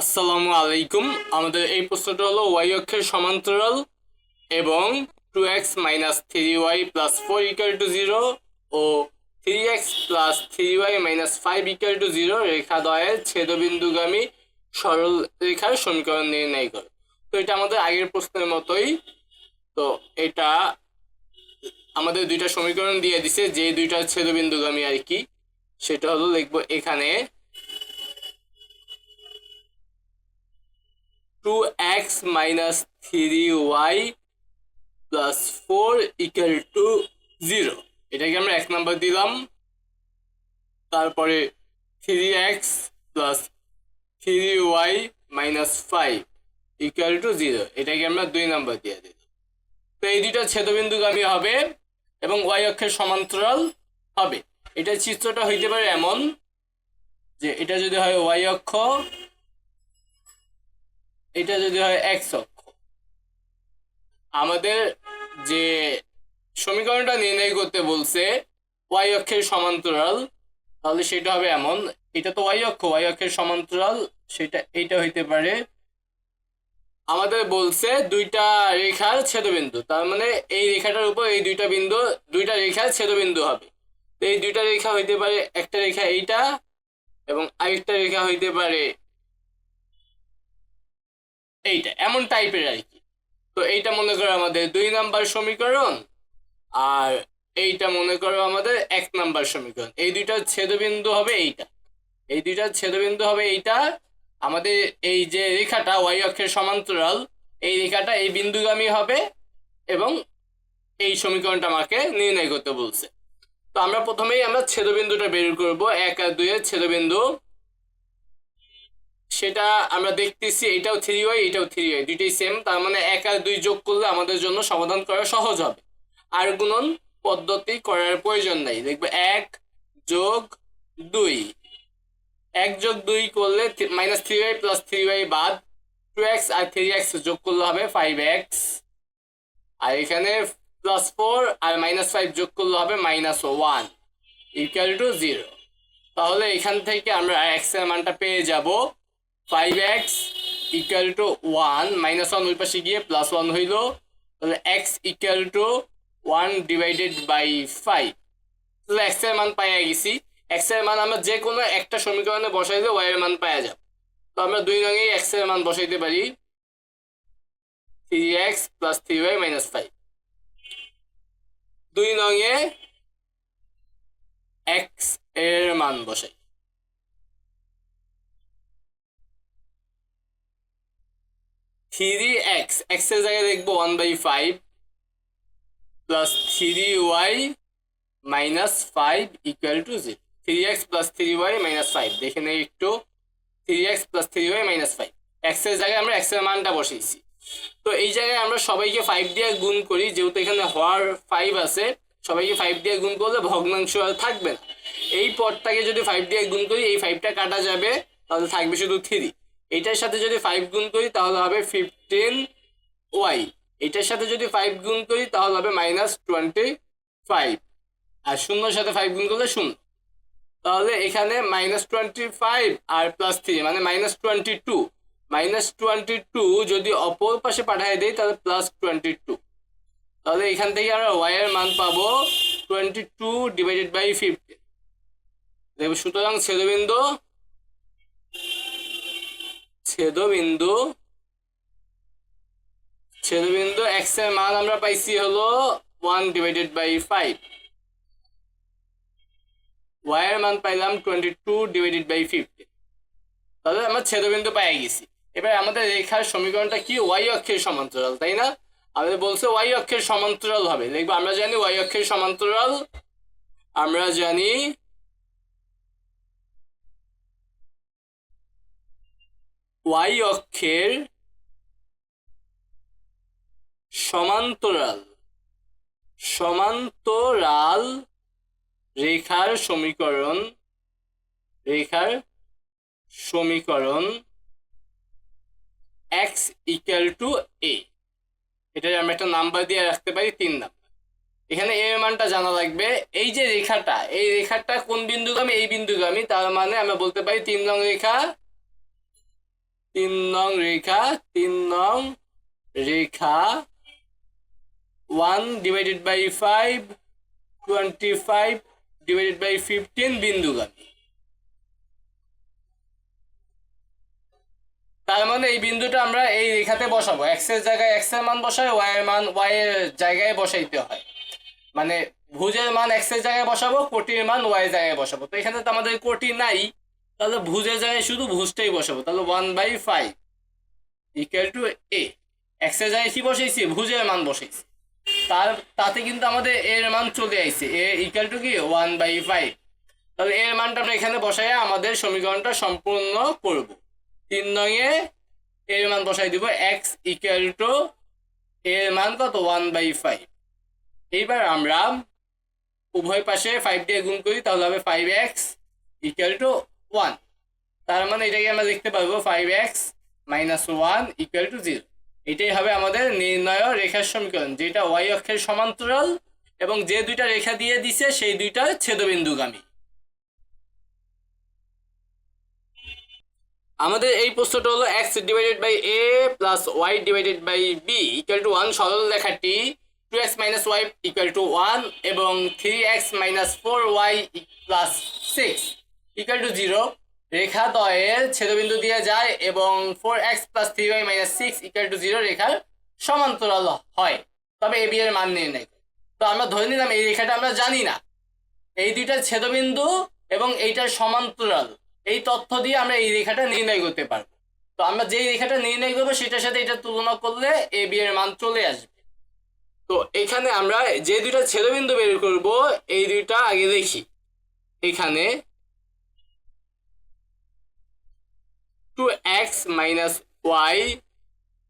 আসসালামু আলাইকুম। আমাদের এই প্রশ্নটা হলো ওয়াই অক্ষের সমান্তরাল এবং two X minus three Y plus four equal to zero O three X plus three Y minus five equal to zero রেখা দ্বয়ের ছেদবিন্দুগামী সরল রেখার সমীকরণ নির্ণয় করো। তো এটা আমাদের আগের প্রশ্নের মতোই। তো এটা আমাদের দুইটা সমীকরণ দিয়ে দিছে যে দুইটা ছেদবিন্দুগামী আর কি, সেটা হলো লিখব এখানে two X minus three Y plus four equal to zero এটাকে আমরা এক নাম্বার দিলাম। তারপরে three X plus three Y minus five equal to zero এটাকে আমরা দুই নাম্বার দিয়ে দিলাম। তো এই দুইটা ছেদবিন্দুগামী হবে এবং ওয়াই অক্ষের সমান্তরাল হবে। এটা চিত্রটা হইতে পারে এমন যে এটা যদি হয় ওয়াই অক্ষ এটা যদি হয় এক্স অক্ষ আমাদের যে সমীকরণটা নির্ণয় করতে বলছে, ওয়াই অক্ষের সমান্তরাল, তাহলে সেটা হবে এমন, এটা তো ওয়াই অক্ষ, ওয়াই অক্ষের সমান্তরাল, সেটা এটা হইতে পারে। আমাদের বলছে দুইটা রেখার ছেদবিন্দু, তার মানে এই রেখাটার উপর এই দুইটা বিন্দু, দুইটা রেখার ছেদবিন্দু হবে। এই দুইটা রেখা হইতে পারে, একটা রেখা এইটা, এবং আরেকটা রেখা হইতে পারে এইটা, এমন টাইপের আর কি। তো এইটা মনে করো আমাদের দুই নাম্বার সমীকরণ, আর এইটা মনে করো আমাদের এক নাম্বার সমীকরণ। এই দুইটা ছেদবিন্দু হবে এইটা। এই দুইটা ছেদবিন্দু হবে এইটা। আমাদের এই যে রেখাটা ওয়াই অক্ষের সমান্তরাল, এই রেখাটা এই বিন্দুগামী হবে এবং এই সমীকরণটা আমাকে নির্ণয় করতে বলছে। তো আমরা প্রথমেই আমরা ছেদবিন্দুটা বের করব। এক আর দুইয়ের ছেদবিন্দু সেটা আমরা দেখতেছি, এটাও থ্রি ওয়াই এটাও থ্রি ওয়াই দুইটাই সেম তার মানে এক আর দুই যোগ করলে আমাদের জন্য সমাধান করা সহজ হবে। আর গুণন পদ্ধতি করার প্রয়োজন নাই। দেখবে এক যোগ দুই। এক যোগ দুই করলে minus three Y plus three Y বাদ টু এক্স আর থ্রি এক্স যোগ করলে হবে ফাইভ এক্স আর এখানে প্লাস ফোর আর মাইনাস ফাইভ যোগ করলে হবে minus one equal to zero তাহলে এখান থেকে আমরা এক্সের মানটা পেয়ে যাব। Five X equal to one minus one ওই পাশে গিয়ে প্লাস ওয়ান হইল, তাহলে X equal to one divided by five তাহলে এক্সের মান পাইয়া গেছি। এক্সের মান আমরা যে কোনো একটা সমীকরণে বসাইলে ওয়াই এর মান পাওয়া যাব। তো আমরা দুই রঙেই এক্সের মান বসাইতে পারি। Three X plus three Y minus five দুই নঙে এক্সের মান বসাই। থ্রি এক্স এক্সের জায়গায় দেখব one by five plus three Y minus five equal to zero three X plus three Y minus five দেখে নেই একটু। Three X plus three Y minus five এক্সের জায়গায় আমরা এক্সের মানটা বসিয়েছি। তো এই জায়গায় আমরা সবাইকে ফাইভ দিয়ে গুণ করি, যেহেতু এখানে হওয়ার ফাইভ আছে, সবাইকে ফাইভ দিয়ে গুণ করলে ভগ্নাংশ আর থাকবে না। এই পদটাকে যদি ফাইভ দিয়ে গুণ করি, এই ফাইভটা কাটা যাবে, তাহলে থাকবে শুধু থ্রি এইটার সাথে যদি ফাইভ গুণ করি তাহলে হবে ফিফটিন ওয়াই এটার সাথে যদি ফাইভ গুণ করি তাহলে হবে মাইনাস টোয়েন্টি ফাইভ আর শূন্যর সাথে ফাইভ গুণ করলে শূন্য। তাহলে এখানে মাইনাস টোয়েন্টি ফাইভ আর প্লাস থ্রি মানে minus twenty two minus twenty two যদি অপর পাশে পাঠিয়ে দেই তাহলে প্লাস টোয়েন্টি টু তাহলে এখান থেকে আমরা ওয়াই এর মান পাবো twenty two divided by fifty দেখব সুতরাং ছেদবিন্দু ছেদবিন্দু ছেদবিন্দু এক্সের মান আমরা পাইছি হলো one divided by five Y এর মান পাইলাম twenty two divided by fifty তাহলে আমরা ছেদবিন্দু পাই গেছি। এবার আমাদের রেখার সমীকরণটা কি? ওয়াই অক্ষের সমান্তরাল, তাই না? আমাদের বলছে ওয়াই অক্ষের সমান্তরাল হবে। দেখব আমরা জানি ওয়াই অক্ষের সমান্তরাল, আমরা জানি ওয়াই অক্ষের সমান্তরাল সমান্তরাল রেখার সমীকরণ রেখার সমীকরণ এক্স ইকুয়াল টু এ এটা আমরা একটা নাম্বার দিয়ে রাখতে পারি তিন নাম্বার। এখানে এর মানটা জানা লাগবে। এই যে রেখাটা, এই রেখাটা কোন বিন্দুগামী? এই বিন্দুগামী, তার মানে আমরা বলতে পারি তিন রং রেখা তিন নং রেখা, তিন নং রেখা one divided by five twenty five divided by fifteen বিন্দুগামী তার মানে এই বিন্দুটা আমরা এই রেখাতে বসাবো। এক্সের জায়গায় এক্সের মান বসাই ওয়াই এর মান ওয়াই এর জায়গায় বসাইতে হয়। মানে ভুজের মান এক্সের জায়গায় বসাবো, কোটির মান ওয়াই জায়গায় বসাবো। তো এখানে তো আমাদের কোটি নাই। তাহলে ভুজের জায়গায় শুধু, ভুজটাই বসাবো। তাহলে one by five equal to A X জায়গায় কি বসাইছি? ভুজের মান বসাইছি। তার, তাতে কিন্তু আমাদের এর মান চলে আইছে। এ ইকুয়াল টু কি? ওয়ান বাই ফাইভ তাহলে এর মানটা আমরা এখানে বসাই আমাদের সমীকরণটা সম্পূর্ণ করব। তিন নয়ে এর মান বসাই দিব। এক্স ইকুয়াল টু এর মান কত? ওয়ান বাই ফাইভ এইবার আমরা উভয় পাশে ফাইভ দিয়ে গুণ করি, তাহলে হবে five X equal to one তার মানে এটাকে আমরা লিখতে পারব five X minus one equal to zero এটাই হবে আমাদের নির্ণয় রেখার সমীকরণ, যেটা ওয়াই অক্ষের সমান্তরাল এবং যে দুইটা রেখা দিয়ে দিছে, সেই দুইটা ছেদবিন্দুগামী। আমাদের এই প্রশ্নটা হলো X divided by A plus Y divided by B equal to one সরল লেখাটি two X minus Y equal to one এবং three X minus four Y plus six equal to zero রেখা দয়ের ছেদবিন্দু দিয়ে যায় এবং four X plus three Y minus six equal to zero রেখার সমান্তরাল হয়। তবে এ বি এর মান নির্ণয়। তো আমরা ধরে নিলাম এই রেখাটা আমরা জানি না। এই দুইটার ছেদবিন্দু এবং এইটার সমান্তরাল, এই তথ্য দিয়ে আমরা এই রেখাটা নির্ণয় করতে পারব। তো আমরা যেই রেখাটা নির্ণয় করব, সেটার সাথে এটা তুলনা করলে এ বি এর মান চলে আসবে। তো এখানে আমরা যে দুইটা ছেদবিন্দু বের করব, এই দুইটা আগে দেখি। এখানে two X minus Y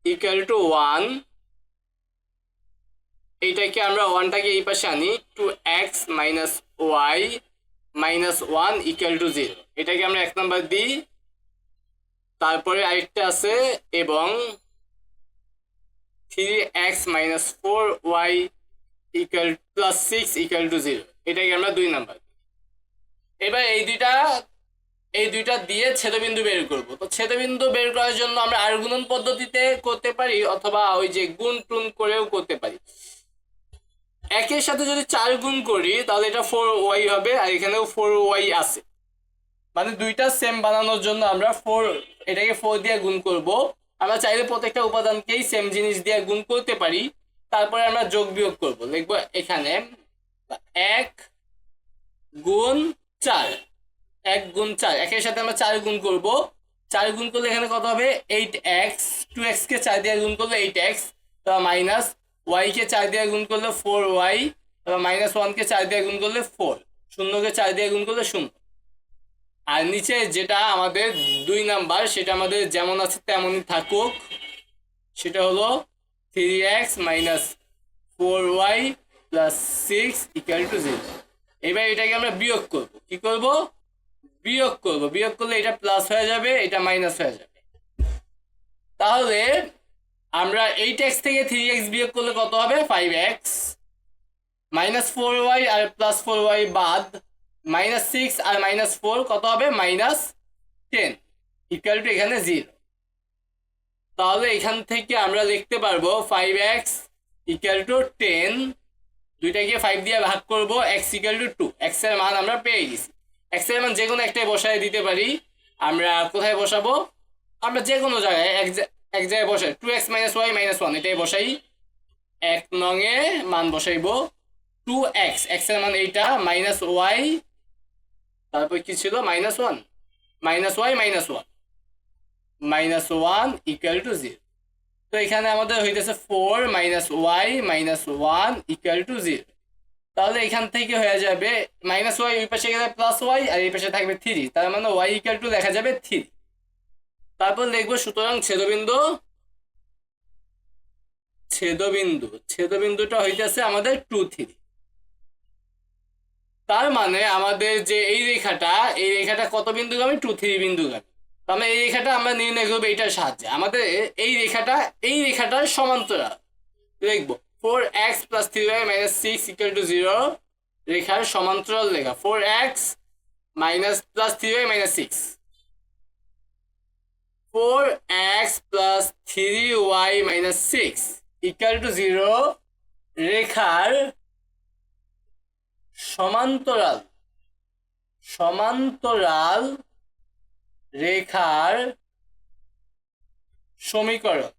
equal to one এইটাকে আমরা ওয়ানটাকে এই পাশে আনি two X minus Y minus one equal to zero এটাকে আমরা এক নাম্বার দিই, তারপরে আরেকটা আছে, এবং three X minus four Y equal plus six equal to zero এটাকে আমরা দুই নাম্বার দিই। এবার এই দুইটা এই দুইটা দিয়ে ছেদবিন্দু বের করব। তো ছেদবিন্দু বের করার জন্য আমরা আর গুণন পদ্ধতিতে করতে পারি অথবা ওই যে গুণ টুন করেও করতে পারি। একের সাথে যদি চার গুণ করি, তাহলে এটা ফোর ওয়াই হবে আর এখানেও ফোর ওয়াই আছে। মানে দুইটা সেম বানানোর জন্য আমরা ফোর এটাকে ফোর দিয়ে গুণ করব। আমরা চাইলে প্রত্যেকটা উপাদানকেই সেম জিনিস দিয়ে গুণ করতে পারি। তারপরে আমরা যোগ বিয়োগ করব। লিখব এখানে এক গুণ চার। এক গুণ চার। একের সাথে আমরা চার গুণ করব। চার গুণ করলে এখানে কত হবে? এইট এক্স টু এক্স কে চার দিয়ে গুণ করলে এইট এক্স মাইনাস ওয়াই কে চার দিয়ে গুণ করলে ফোর ওয়াই মাইনাস ওয়ান কে চার দিয়ে গুণ করলে ফোর শূন্যকে চার দিয়ে গুণ করলে শূন্য। আর নিচে যেটা আমাদের দুই নাম্বার, সেটা আমাদের যেমন আছে তেমনই থাকুক। সেটা হলো three X minus four Y plus six equal to zero এবার এটাকে আমরা বিয়োগ করব। কি করব? বিয়োগ করব। বিয়োগ করলে এটা প্লাস হয়ে যাবে, এটা মাইনাস হয়ে যাবে। তাহলে আমরা এইট এক্স থেকে থ্রি এক্স বিয়োগ করলে কত হবে? Five X minus four Y আর প্লাস ফোর ওয়াই বাদ মাইনাস সিক্স আর মাইনাস ফোর কত হবে? মাইনাস টেন ইকুয়াল টু এখানে জিরো তাহলে এখান থেকে আমরা লিখতে পারব five X equal to ten দুইটাকে ফাইভ দিয়ে ভাগ করব এক্স ইকুয়াল টু টু এক্সের মান আমরা পেয়ে গেছি। এক্সের মান যে কোনো একটাই বসায় দিতে পারি। আমরা কোথায় বসাবো? আমরা যে কোনো জায়গায় এক এক জায়গায় বসাই। Two X minus Y minus one এটাই বসাই। এক নঙে মান বসাইবো। টু এক্স এক্সের মান এইটা মাইনাস ওয়াই তারপর কি ছিল? Minus one minus Y minus one minus one equal to zero তো এখানে আমাদের হইতেছে four minus Y minus one equal to zero তাহলে এখান থেকে হয়ে যাবে মাইনাস ওয়াই ওই পাশে গেলে প্লাস ওয়াই আর এই পাশে থাকবে থ্রি তার মানে ওয়াই ইকুয়াল টু দেখা যাবে থ্রি তারপর লিখব সুতরাং ছেদবিন্দু ছেদবিন্দু, ছেদবিন্দুটা হইতেছে আমাদের টু থ্রি তার মানে আমাদের যে এই রেখাটা এই রেখাটা কত বিন্দুগামী টু থ্রি বিন্দুগামী তো আমরা এই রেখাটা আমরা নির্ণয় করব এইটার সাহায্যে। আমাদের এই রেখাটা, এই রেখাটার সমান্তরাল। লিখব four X plus three Y minus six equal to zero রেখার সমান্তরাল লেখা four X minus plus three Y minus six. Four X plus three Y minus six equal to zero রেখার সমান্তরাল সমান্তরাল রেখার সমীকরণ।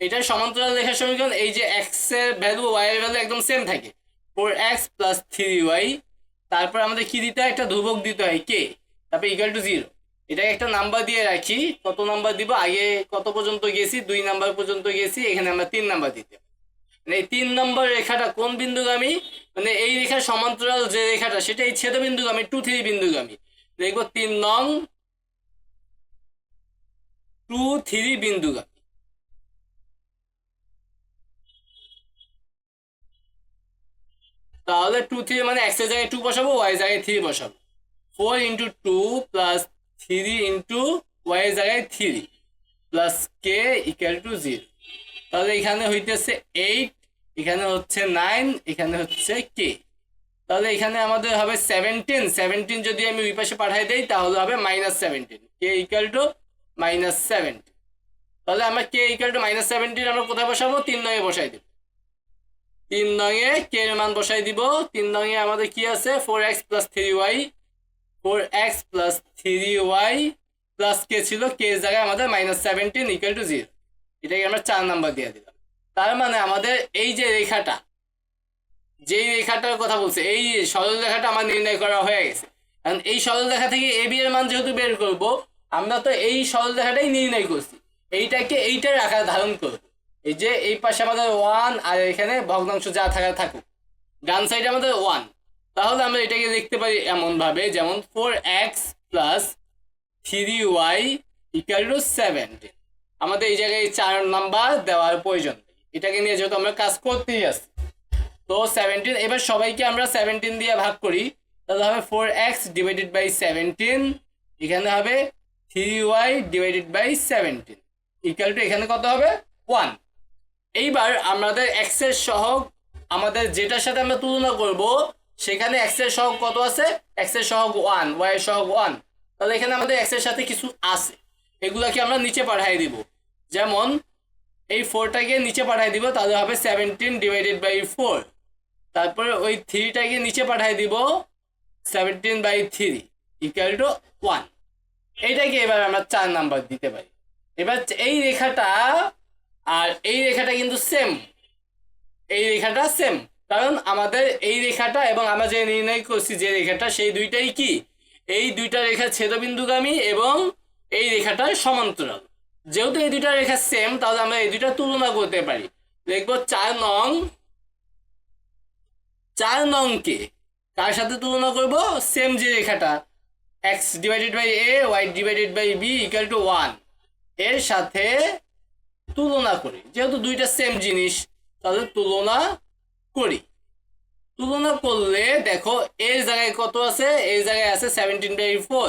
এটা সমান্তরাল রেখার সমীকরণ, এই যে এক্সের ভ্যালু ওয়াই এর ভ্যালু একদম সেম থাকে। Four X plus three Y তারপর আমাদের কি দিতে হয়? একটা ধ্রুবক দিতে হয় কে তারপর ইকুয়াল টু জিরো এটাকে একটা নাম্বার দিয়ে রাখি, কত নাম্বার দিব? আগে কত পর্যন্ত গেছি? দুই নাম্বার পর্যন্ত গেছি, এখানে আমরা তিন নাম্বার দিতে। মানে এই তিন নম্বর রেখাটা কোন বিন্দুগামী? মানে এই রেখার সমান্তরাল যে রেখাটা, সেটা এই ছেদ বিন্দুগামী টু থ্রি বিন্দুগামী। দেখব তিন নং টু থ্রি বিন্দুগামী। তাহলে টু থ্রি মানে এক্সের জায়গায় টু বসাবো ওয়াই জায়গায় থ্রি বসাবো। Four into two plus three into Y জায়গায় three plus K equal to zero তাহলে এখানে হইতেছে এইট এখানে হচ্ছে নাইন এখানে হচ্ছে কে তাহলে এখানে আমাদের হবে সেভেন্টিন সেভেন্টিন যদি আমি ওই পাশে পাঠাই দেই, তাহলে হবে minus seventeen K equal to minus seventeen তাহলে আমরা K equal to minus seventeen আমরা কোথায় বসাবো? তিন নয়ে বসাই দেব। তিন নয়ে কে এর মান বসাই দিব? তিন নয়ে আমাদের কি আছে? Four X plus three Y four X plus three Y plus K ছিল? কে এর জায়গায় আমাদের minus seventeen equal to zero এটাকে আমরা চার নাম্বার দিয়ে দিলাম। তার মানে আমাদের এই যে রেখাটা, যেই রেখাটার কথা বলছে, এই সরল রেখাটা আমার নির্ণয় করা হয়ে গেছে। কারণ এই সরল রেখা থেকে এ বি এর মান যেহেতু বের করব, আমরা তো এই সরল রেখাটাই নির্ণয় করছি। এইটাকে এইটার আকার ধারণ করব। এই যে এই পাশে আমাদের ওয়ান আর এখানে ভগ্নাংশ যা থাকা থাকুক। ডান সাইডে আমাদের ওয়ান তাহলে আমরা এটাকে লিখতে পারি এমন ভাবে যেমন four X plus three Y equal to seventeen আমাদের এই জায়গায় চার নাম্বার দেওয়ার প্রয়োজন এটাকে নিয়ে যেহেতু আমরা কাজ করতেই আসছি। তো সেভেন্টিন এবার সবাইকে আমরা সেভেন্টিন দিয়ে ভাগ করি। তাহলে হবে four X divided by seventeen এখানে হবে three Y divided by seventeen equal to এখানে কত হবে? ওয়ান এইবার আমাদের এক্সের সহগ আমাদের যেটার সাথে আমরা তুলনা করব, সেখানে এক্সের সহগ কত আছে? এক্সের সহগ ওয়ান ওয়াই সহগ ওয়ান তাহলে এখানে আমাদের এক্সের সাথে কিছু আছে। এগুলাকে আমরা নিচে পাঠাই দিব। যেমন, এই ফোরটাকে নিচে পাঠাই দিব, তাহলে হবে সেভেন্টিন ডিভাইডেড বাই ফোর তারপরে ওই থ্রিটাকে নিচে পাঠাই দিব seventeen by three equal to one এইটাকে এবার আমরা চার নাম্বার দিতে পারি। এবার এই রেখাটা আর এই রেখাটা কিন্তু সেম এই রেখাটা সেম কারণ আমাদের এই রেখাটা এবং আমরা যে নির্ণয় করছি যে রেখাটা, সেই দুইটাই কি? এই দুইটা রেখা ছেদবিন্দুগামী এবং এই রেখাটার সমান্তরাল। যেহেতু এই দুইটা রেখা সেম তাহলে আমরা এই দুইটা তুলনা করতে পারি। দেখব চার নং, চার নংকে কার সাথে তুলনা করব? সেম যে রেখাটা। X divided by A Y divided by B equal to ওয়ানের সাথে তুলনা করি। যেহেতু দুইটা সেম জিনিস, তাহলে তুলনা করি। তুলনা করলে দেখো এই জায়গায় কত আছে? এই জায়গায় আছে seventeen by four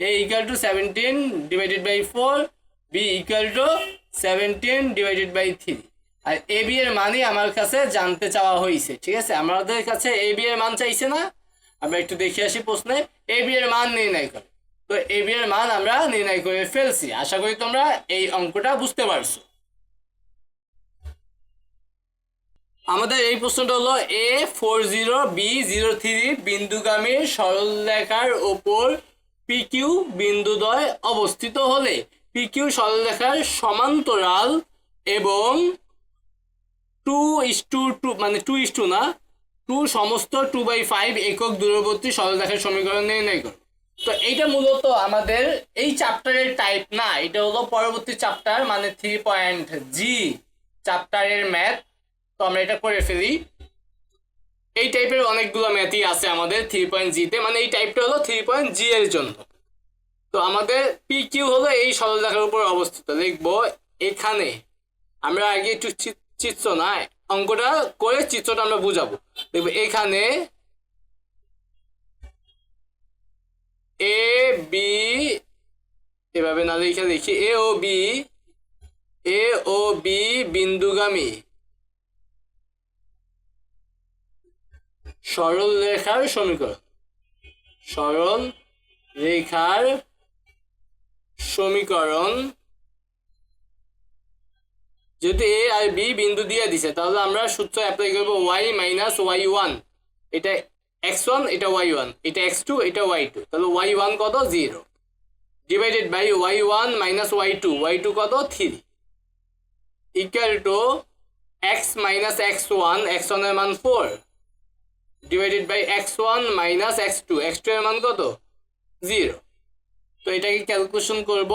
A equal to seventeen divided by four B equal to seventeen divided by three R A B এর মানই আমার কাছে জানতে চাওয়া হয়েছে ঠিক আছে? আমাদের কাছে এ বি এর মান চাইছে না। আমরা একটু দেখে আসি প্রশ্নে। এ বি এর মান নির্ণয় করে। তো এ বি এর মান আমরা নির্ণয় করে ফেলছি। আশা করি তোমরা এই অঙ্কটা বুঝতে পারছ। আমাদের এই প্রশ্নটা হলো A four zero B zero three বিন্দুগামীর সরলরেখার ওপর পিকিউ বিন্দুদ্বয় অবস্থিত হলে পিকিউ সরলরেখার সমান্তরাল এবং টু ইস টু টু মানে টু ইস টু না টু সমস্ত টু বাই ফাইভ একক দূরবর্তী সরলরেখার সমীকরণ নির্ণয় করো তো এইটা মূলত আমাদের এই চ্যাপ্টারের টাইপ না, এটা হলো পরবর্তী চ্যাপ্টার মানে থ্রি পয়েন্ট জি চ্যাপ্টারের ম্যাথ তো আমরা এটা করে ফেলি। এই টাইপের অনেকগুলো ম্যাথই আছে আমাদের থ্রি পয়েন্ট জিতে মানে এই টাইপটা হলো থ্রি পয়েন্ট জি এর জন্য। তো আমাদের পি কিউ হলো এই সরলরেখার উপর অবস্থিত। লিখব এখানে আমরা আগে একটু চিত্র না, অঙ্কটা করে চিত্রটা আমরা বুঝাবো। দেখব এখানে এ বি এভাবে না লিখে লিখি। এ ও বি এ ও বি বিন্দুগামী। সরল রেখার সমীকরণ। সরল রেখার সমীকরণ। যদি এ আর বি বিন্দু দিয়ে দিছে, তাহলে আমরা সূত্র অ্যাপ্লাই করব ওয়াই মাইনাস ওয়াই ওয়ান এটা এক্স ওয়ান এটা ওয়াই ওয়ান এটা এক্স টু এটা ওয়াই টু তাহলে ওয়াই ওয়ান কত? Zero divided by y one minus y two y two কত? Three equal to x minus x one x ওয়ানের মান four divided by x one minus x two x two এর মান কত? Zero তো এটাকে calculation করব।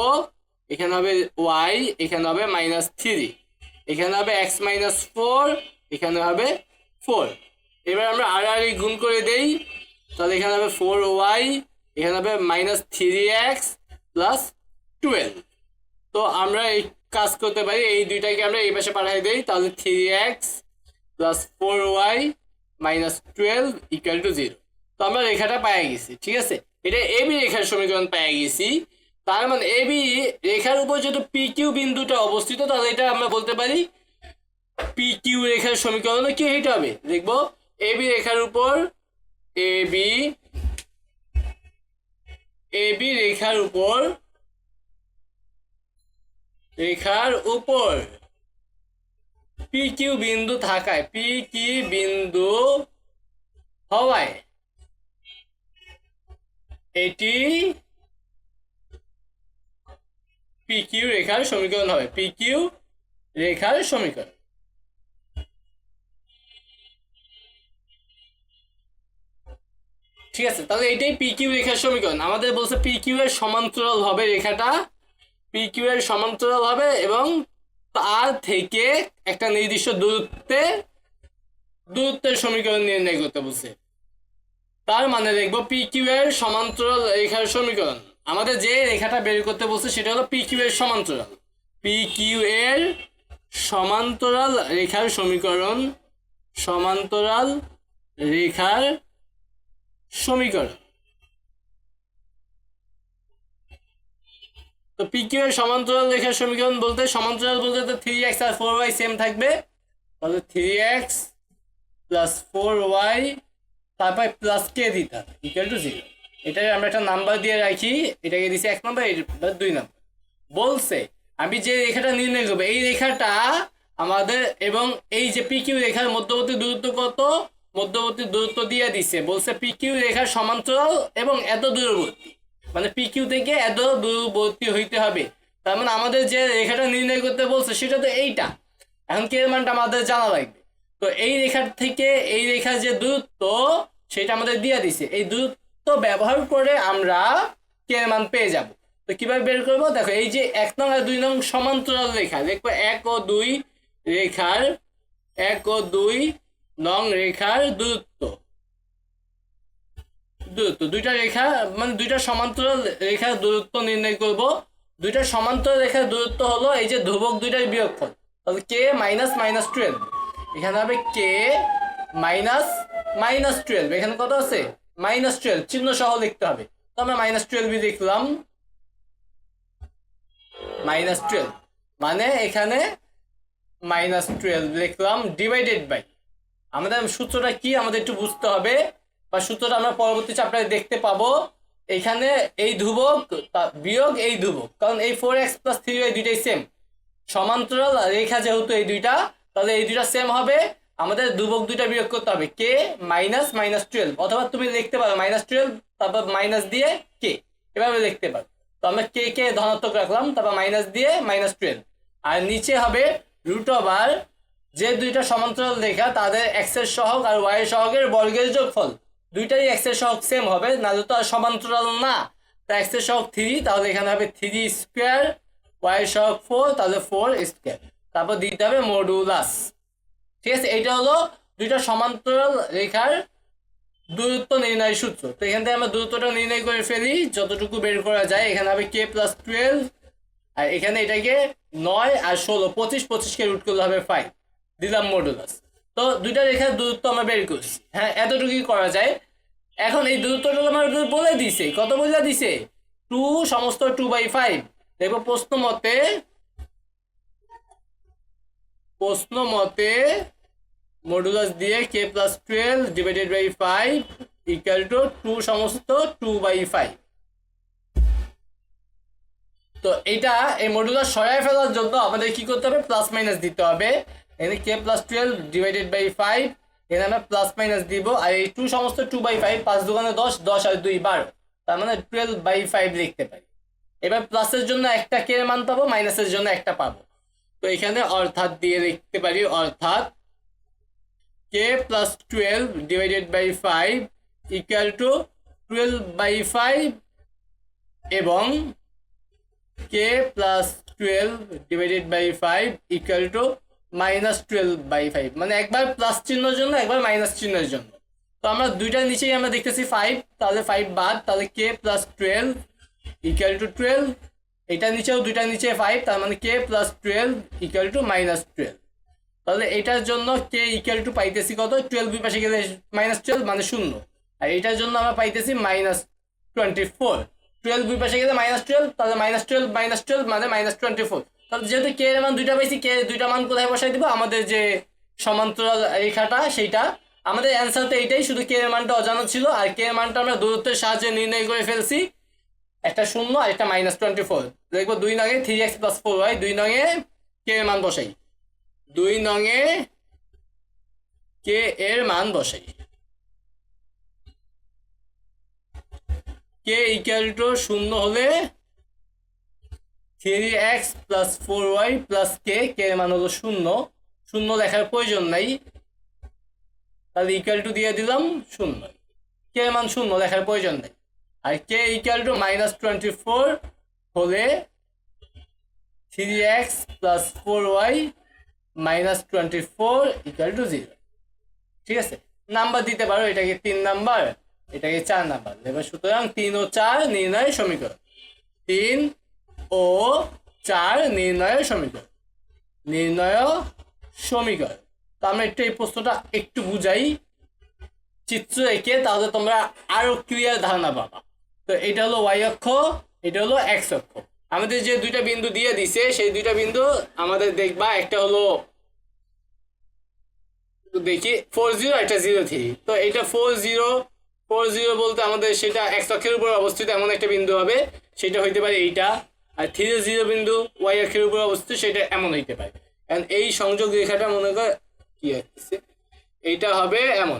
এখানে হবে ওয়াই এখানে হবে মাইনাস থ্রি এখানে হবে এক্স মাইনাস ফোর এখানে হবে ফোর এবার আমরা আর আর গুণ করে দেই। তাহলে এখানে হবে ফোর ওয়াই এখানে হবে minus three x plus twelve তো আমরা এই কাজ করতে পারি। এই দুইটাকে আমরা এই পাশে পাঠিয়ে দিই। তাহলে three x plus four y minus twelve equal to zero তো আমরা রেখাটা পেয়ে গেছি, ঠিক আছে? এটা এবি রেখার সমীকরণ পেয়ে গেছি। তার মানে এবি রেখার উপর যেহেতু পি কিউ বিন্দুটা অবস্থিত, তাহলে এটা আমরা বলতে পারি পি কিউ রেখার সমীকরণ কি এটা হবে? দেখব এবি রেখার উপর এবি এবি রেখার উপর রেখার উপর পি কিউ বিন্দু থাকায় পি কি বিন্দু হওয়ায় এটি পি কিউ রেখার সমীকরণ হবে পি কিউ রেখার সমীকরণ। ঠিক আছে, তাহলে এটাই পি কিউ রেখার সমীকরণ। আমাদের বলছে পি কিউ এর সমান্তরাল হবে রেখাটা পি কিউ এর সমান্তরাল হবে এবং তার থেকে একটা নির্দিষ্ট দূরত্বে দূরত্বের সমীকরণ নির্ণয় করতে বলছে। তার মানে দেখব পি কিউ এর সমান্তরাল রেখার সমীকরণ। আমাদের যে রেখাটা বের করতে বলছে সেটা হলো পি কিউ এর সমান্তরাল। পি কিউ এর সমান্তরাল রেখার সমীকরণ, সমান্তরাল রেখার সমীকরণ। তো পি কিউ এর সমান্তরাল রেখার সমীকরণ বলতে, সমান্তরাল বলতে তো থ্রি এক্স আর ফোর ওয়াই সেম থাকবে। তাহলে three x plus four y তারপর প্লাস কে দিতে ইকুয়াল টু জিরো এটাকে আমরা একটা নাম্বার দিয়ে রাখি, এটাকে দিছি এক নাম্বার এটা দুই নাম্বার বলছে, আমি যে রেখাটা নির্ণয় করব, এই রেখাটা আমাদের এবং এই যে পিকিউ রেখার মধ্যবর্তী দূরত্ব কত? মধ্যবর্তী দূরত্ব দিয়ে দিছে। বলছে পিকিউ রেখার সমান্তরাল এবং এত দূরবর্তী। মানে পি কিউ থেকে এত দূরবর্তী হইতে হবে। তার মানে আমাদের যে রেখাটা নির্ণয় করতে বলছে, সেটা তো এইটা। এখন কে মানটা আমাদের জানা লাগবে? তো এই রেখার থেকে এই রেখার যে দূরত্ব, সেটা আমাদের দিয়ে দিছে। এই দূরত্ব ব্যবহার করে আমরা কে মান পেয়ে যাব। তো কীভাবে বের করব? দেখো, এই যে এক নং আর দুই নং সমান্তরাল রেখা, দেখব এক ও দুই রেখার, এক ও দুই নং রেখার দূরত্ব। দূরত্ব, দুইটা রেখা মানে দুইটা সমান্তরাল রেখার দূরত্ব নির্ণয় করব। দুইটা সমান্তরাল রেখার দূরত্ব হলো এই যে ধ্রুবক দুইটার বিয়োগফল। তাহলে কে মাইনাস মাইনাস টুয়েলভ এখানে হবে কে মাইনাস মাইনাস টুয়েলভ এখানে কত আছে? মাইনাস টুয়েলভ চিহ্ন সহ লিখতে হবে। তো আমরা মাইনাস টুয়েলভই লিখলাম। মাইনাস টুয়েলভ মানে এখানে মাইনাস টুয়েলভ লিখলাম ডিভাইডেড বাই আমাদের সূত্রটা কি? আমাদের একটু বুঝতে হবে। বা সূত্রটা আমরা পরবর্তী চ্যাপ্টারে দেখতে পাবো। এখানে এই ধ্রুবক বিয়োগ এই ধ্রুবক। কারণ এই ফোর এক্স প্লাস থ্রি এই দুইটাই সেম সমান্তরাল রেখা যেহেতু এই দুইটা, তাহলে এই দুইটা সেম হবে। আমাদের ধ্রুবক দুইটা বিয়োগ করতে হবে। কে মাইনাস মাইনাস টুয়েলভ অথবা তুমি লিখতে পারো মাইনাস টুয়েলভ তারপর মাইনাস দিয়ে কে এভাবে লিখতে পারো। তো আমরা কে কে ধনাত্মক রাখলাম, তারপর মাইনাস দিয়ে মাইনাস টুয়েলভ আর নিচে হবে রুট ওভার যে দুইটা সমান্তরাল রেখা, তাদের এক্সের সহগ আর ওয়াই এর সহগের বর্গের যোগফল। দুইটাই এক্সের সহগ সেম হবে, নাহলে তো সমান্তরাল না। তা এক্সের সহগ থ্রি তাহলে এখানে হবে থ্রি স্কোয়ার ওয়াই সহগ ফোর তাহলে ফোর স্কোয়ার তারপর দিতে হবে মডুলাস ঠিক আছে এটা হলো দুইটা সমান্তরাল রেখার দূরত্ব নির্ণয় সূত্র। তো এখান থেকে আমরা দূরত্বটা নির্ণয় করে ফেলি, যতটুকু বের করা যায়, এখানে হবে কে প্লাস টুয়েলভ আর এখানে এটাকে নয় আর ষোলো, পঁচিশ, পঁচিশকে রুট করলে হবে ফাইভ দিলাম মডুলাস তো দুইটা রেখার দূরত্ব আমরা বের করছি হ্যাঁ এতটুকুই করা যায়। এখন এই দূরত্বটা আমার বলে দিছে। কত বলে দিছে? টু সমস্ত টু বাই ফাইভ। দেখব প্রশ্ন মতে প্রশ্ন মতে মডুলাস দিয়ে k plus twelve divided by five equal to two সমস্ত টু বাই ফাইভ তো এটা এই মডুলার সরাই ফেলার জন্য আমাদের কি করতে হবে? প্লাস মাইনাস দিতে হবে। এখানে k plus twelve divided by five এখানে আমরা প্লাস মাইনাস দিব। আর এই টু সমস্ত টু বাই ফাইভ পাঁচ দোকানে দশ দশ আর দুই বারো। তার মানে টুয়েলভ বাই ফাইভ লিখতে পারি। এবার প্লাসের জন্য একটা কে মান পাবো মাইনাসের জন্য একটা পাবো। তো এখানে অর্থাৎ দিয়ে লিখতে পারি, অর্থাৎ k plus twelve divided by five equal to twelve by five এবং k plus twelve divided by five equal to minus twelve by five মানে একবার প্লাস চিহ্নের জন্য, একবার মাইনাস চিহ্নের জন্য। তো আমরা দুইটার নিচেই আমরা দেখতেছি ফাইভ তাহলে ফাইভ বাদ, তাহলে k plus twelve equal to twelve এটার নিচেও দুইটার নিচে ফাইভ তার মানে k plus twelve equal to minus twelve তাহলে এটার জন্য কে ইকুয়াল টু পাইতেছি কত? টুয়েলভ দুই পাশে গেলে মাইনাস টুয়েলভ মানে শূন্য। আর এটার জন্য আমরা পাইতেছি মাইনাস টোয়েন্টি ফোর টুয়েলভ দুই পাশে গেলে মাইনাস টুয়েলভ তাহলে মাইনাস টুয়েলভ মাইনাস টুয়েলভ মানে মাইনাস টোয়েন্টি ফোর তাহলে যেহেতু কে এর মান দুইটা পাইছি, কে দুইটা মান কোথায় বসাই দিব? আমাদের যে সমান্তরাল রেখাটা, সেইটা। আমাদের অ্যান্সার তো এইটাই, শুধু কে এর মানটা অজানা ছিল, আর কে এর মানটা আমরা দূরত্বের সাহায্যে নির্ণয় করে ফেলছি। একটা শূন্য, আর একটা মাইনাস টোয়েন্টি ফোর দেখব দুই নঙে থ্রি এক্স প্লাস ফোর হয় দুই নঙে কে এর মান বসাই। দুই নঙে কে এর মান বসাই। কে ইকুয়াল টু শূন্য হলে three x plus four y plus k k মান হলো শূন্য। শূন্য লেখার প্রয়োজন নাই। তাহলে ইকুয়াল টু দিয়ে দিলাম শূন্য। কে মান শূন্য লেখার প্রয়োজন নেই। আর k equal to minus twenty four হলে three x plus four y minus twenty four equal to zero ঠিক আছে? নাম্বার দিতে পারো, এটাকে তিন নাম্বার এটাকে চার নাম্বার এবার সুতরাং তিন ও চার নির্ণয় সমীকরণ। তিন ও চার নির্ণয় সমীকরণ। নির্ণয় সমীকরণ। তো আমরা একটু এই প্রশ্নটা একটু বুঝাই। চিত্র এঁকে, তাহলে তোমরা আরও ক্লিয়ার ধারণা পাবা। তো এটা হলো ওয়াই অক্ষ, এটা হলো এক্স অক্ষ। আমাদের যে দুইটা বিন্দু দিয়ে দিছে, সেই দুইটা বিন্দু আমাদের দেখবা, একটা হলো দেখি ফোর জিরো একটা জিরো থ্রি তো এটা ফোর জিরো ফোর জিরো বলতে আমাদের সেটা এক্স অক্ষের উপর অবস্থিত এমন একটা বিন্দু হবে, সেটা হইতে পারে এইটা। আর থ্রি জিরো বিন্দু ওয়াই অক্ষের উপর অবস্থিত, সেটা এমন হইতে পারে। কারণ এই সংযোগ রেখাটা মনে কর, কি এইটা হবে এমন।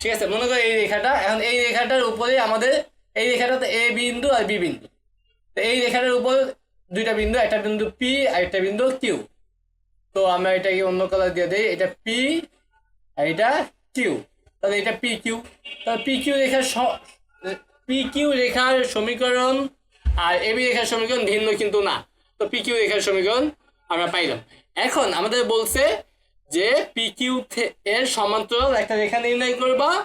ঠিক আছে, মনে করো এই রেখাটা, এখন এই রেখাটার উপরে আমাদের, এই রেখাটাতে এ বিন্দু আর বি বিন্দু। তো এই রেখাটার উপর দুইটা বিন্দু, একটা বিন্দু পি আর একটা বিন্দু কিউ তো আমরা এটাকে অন্য কালার দিয়ে দিই, এটা পি আর এটা কিউ তাহলে এটা পি কিউ তাহলে পি কিউ রেখার পি কিউ রেখার সমীকরণ আর এবি রেখার সমীকরণ ভিন্ন কিন্তু না। তো পি কিউ রেখার সমীকরণ আমরা পাইলাম। এখন আমাদের বলছে যে পি কিউ এর সমান্তরাল একটা রেখা নির্ণয় করবা,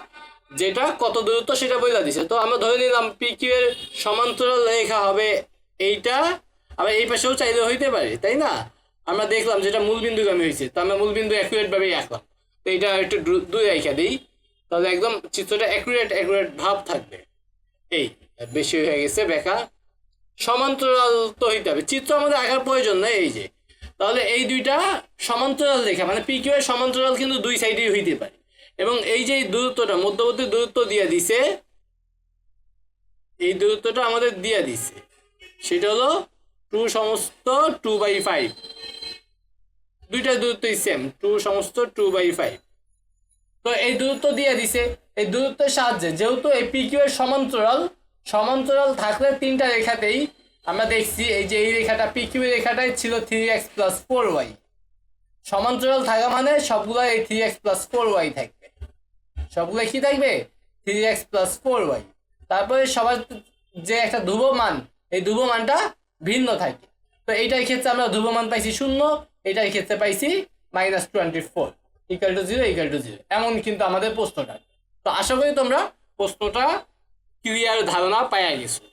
যেটা কত দূরত্ব সেটা বলে দিছে। তো আমরা ধরে নিলাম পি কিউ এর সমান্তরাল রেখা হবে এইটা, আবার এই পাশেও চাইলে হইতে পারে, তাই না? আমরা দেখলাম যেটা মূলবিন্দুগামী হয়েছে তো আমরা মূলবিন্দু অ্যাকুরেট ভাবেই আঁকলাম। তো এটা একটু দূ- দুই রেখা দিই, তাহলে একদম চিত্রটা অ্যাকুরেট অ্যাকুরেট ভাব থাকবে। এই বেশি হয়ে গেছে বেকা সমান্তরাল তো হইতে হবে। চিত্র আমাদের আঁকার প্রয়োজন নেই এই যে। তাহলে এই দুইটা সমান্তরাল রেখা মানে পি কিউ এর সমান্তরাল কিন্তু দুই সাইডেই হইতে পারে। এবং এই যে দূরত্বটা, মধ্যবর্তী দূরত্ব দিয়ে দিছে, এই দূরত্বটা আমাদের দিয়ে দিছে। সেটা হলো টু সমস্ত টু বাই ফাইভ। দুইটা দূরত্বই সেম টু সমস্ত টু বাই ফাইভ। তো এই দূরত্ব দিয়ে দিছে। এই দূরত্বের সাহায্যে, যেহেতু এই পি কিউ এর সমান্তরাল সমান্তরাল থাকলে তিনটা রেখাতেই আমরা দেখছি এই যে এই রেখাটা পি কিউ রেখাটাই ছিল three x plus four y সমান্তরাল থাকা মানে সবগুলো এই three x plus four y থাকবে। সবগুলো কি থাকবে? Three x plus four y তারপরে সবার যে একটা ধ্রুব মান এই ধ্রুব মানটা ভিন্ন থাকে। তো এইটার ক্ষেত্রে আমরা ধ্রুব মান পাইছি শূন্য এটার ক্ষেত্রে পাইছি minus twenty four equal to zero equal to zero এমন কিন্তু আমাদের প্রশ্নটা। তো আশা করি তোমরা প্রশ্নটা ক্লিয়ার ধারণা পাইয়া গেছো।